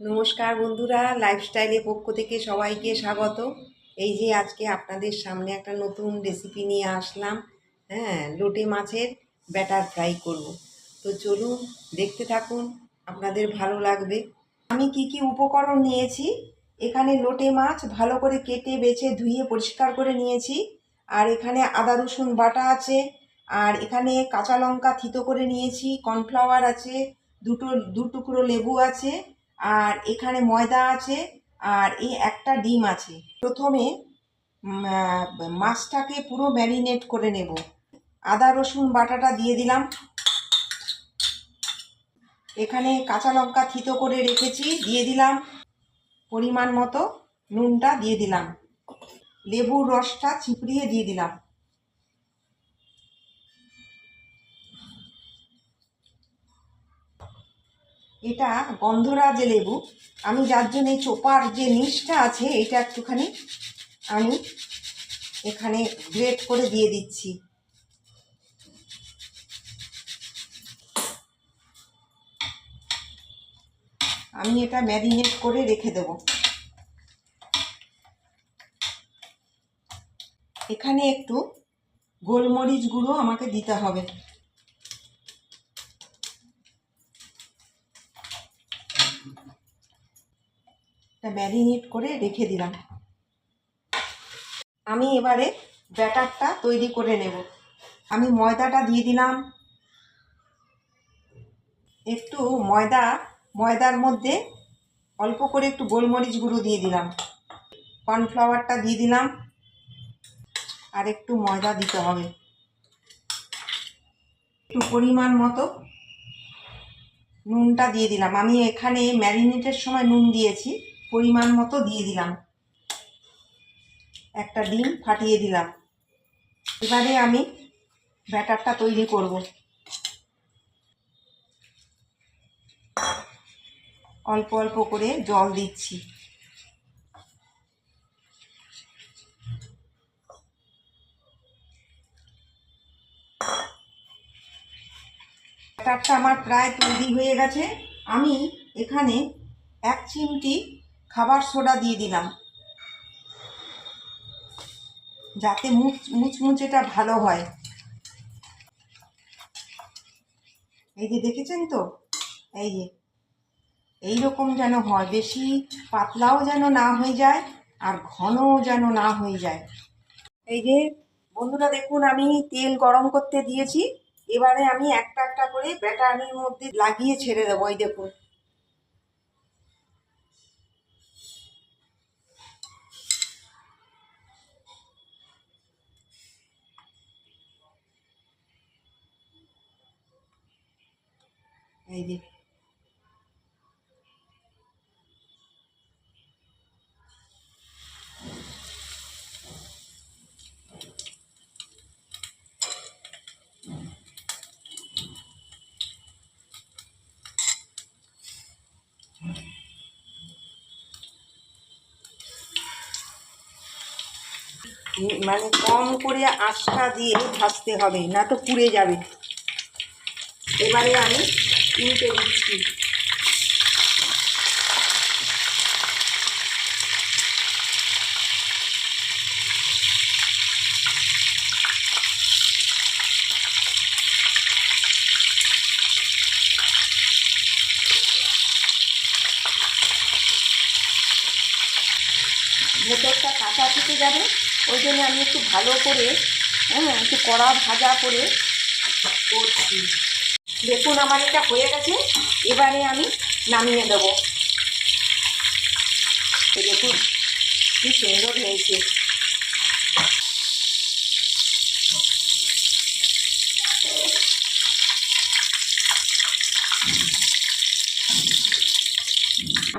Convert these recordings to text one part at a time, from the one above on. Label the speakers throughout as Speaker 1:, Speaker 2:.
Speaker 1: নমস্কার বন্ধুরা লাইফস্টাইলের পক্ষ থেকে সবাইকে স্বাগত। এই যে আজকে আপনাদের সামনে একটা নতুন রেসিপি নিয়ে আসলাম। হ্যাঁ লোটে মাছের ব্যাটার ফ্রাই করব। তো চলুন দেখতে থাকুন, আপনাদের ভালো লাগবে। আমি কি কি উপকরণ নিয়েছি? এখানে লোটে মাছ ভালো করে কেটে, বেছে, ধুয়ে, পরিষ্কার করে নিয়েছি। আর এখানে আদা, রসুন বাটা আছে। আর এখানে কাঁচা লঙ্কা থিতো করে নিয়েছি। কর্নফ্লাওয়ার আছে, দুটো দু টুকরো লেবু আছে। আর এখানে ময়দা আছে আর এই একটা ডিম আছে। প্রথমে মাছটাকে পুরো ম্যারিনেট করে নেব। আদা, রসুন, বাটাটা দিয়ে দিলাম। এখানে কাঁচা লঙ্কা থিতো করে রেখেছি, দিয়ে দিলাম। পরিমাণ মতো নুনটা দিয়ে দিলাম। লেবুর রসটা চিপড়িয়ে দিয়ে দিলাম। এটা গন্ধরাজ লেবু। আমি যার জন্য এই চোপার যে নিচটা আছে, এটা একটুখানি আমি এখানে গ্রেট করে দিয়ে দিচ্ছি। আমি এটা ম্যারিনেট করে রেখে দেব। এখানে একটু গোলমরিচ গুঁড়ো আমাকে দিতে হবে। এটা ম্যারিনেট করে রেখে দিলাম। আমি এবারে ব্যাটারটা তৈরি করে নেব। আমি ময়দাটা দিয়ে দিলাম। একটু ময়দা, ময়দার মধ্যে অল্প করে একটু গোলমরিচ গুঁড়ো দিয়ে দিলাম। কর্নফ্লাওয়ারটা দিয়ে দিলাম। আর একটু ময়দা দিতে হবে। একটু পরিমাণ মতো নুনটা দিয়ে দিলাম। আমি এখানে ম্যারিনেটের সময় নুন দিয়েছি, পরিমাণ মতো দিয়ে দিলাম। একটা ডিম ফাটিয়ে দিলাম। এবারে আমি ব্যাটারটা তৈরি করব। অল্প অল্প করে জল দিচ্ছি। ব্যাটারটা আমার প্রায় তৈরি হয়ে গেছে। আমি এখানে এক চিমটি খাবার সোডা দিয়ে দিলাম। যাতে মুচ মুচমুচেটা ভালো হয়। এই যে দেখেছেন তো? এই যে। এই রকম যেন হয়, বেশি পাতলাও যেন না হয়ে যায় আর ঘনও যেন না হয়ে যায়। এই যে, বন্ধুরা দেখুন, আমি তেল গরম করতে দিয়েছি। এবারে আমি একটা একটা করে ব্যাটারির মধ্যে লাগিয়ে ছেড়ে দেবো ওই দেখুন। এই যে মানে কম করে আঁচটা দিয়ে ভাজতে হবে, না তো পুড়ে যাবে। এবারে আমি উল্টে দিচ্ছি ভেতরটা কাঁচা থেকে যাবে। ওই জন্য আমি একটু ভালো করে হ্যাঁ একটু কড়া ভাজা করে করছি। দেখুন আমার এটা হয়ে গেছে, এবারে আমি নামিয়ে দেব। দেখুন, কি সুন্দর হয়েছে।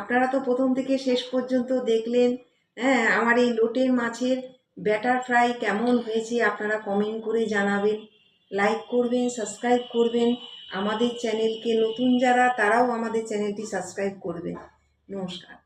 Speaker 1: আপনারা তো প্রথম থেকে শেষ পর্যন্ত দেখলেন হ্যাঁ আমার এই লোটে মাছের ব্যাটার ফ্রাই কেমন হয়েছে আপনারা কমেন্ট করে জানাবেন। লাইক করবেন সাবস্ক্রাইব করবেন। আমাদের চ্যানেলকে নতুন যারা, তারাও আমাদের চ্যানেলটি সাবস্ক্রাইব করবেন। নমস্কার।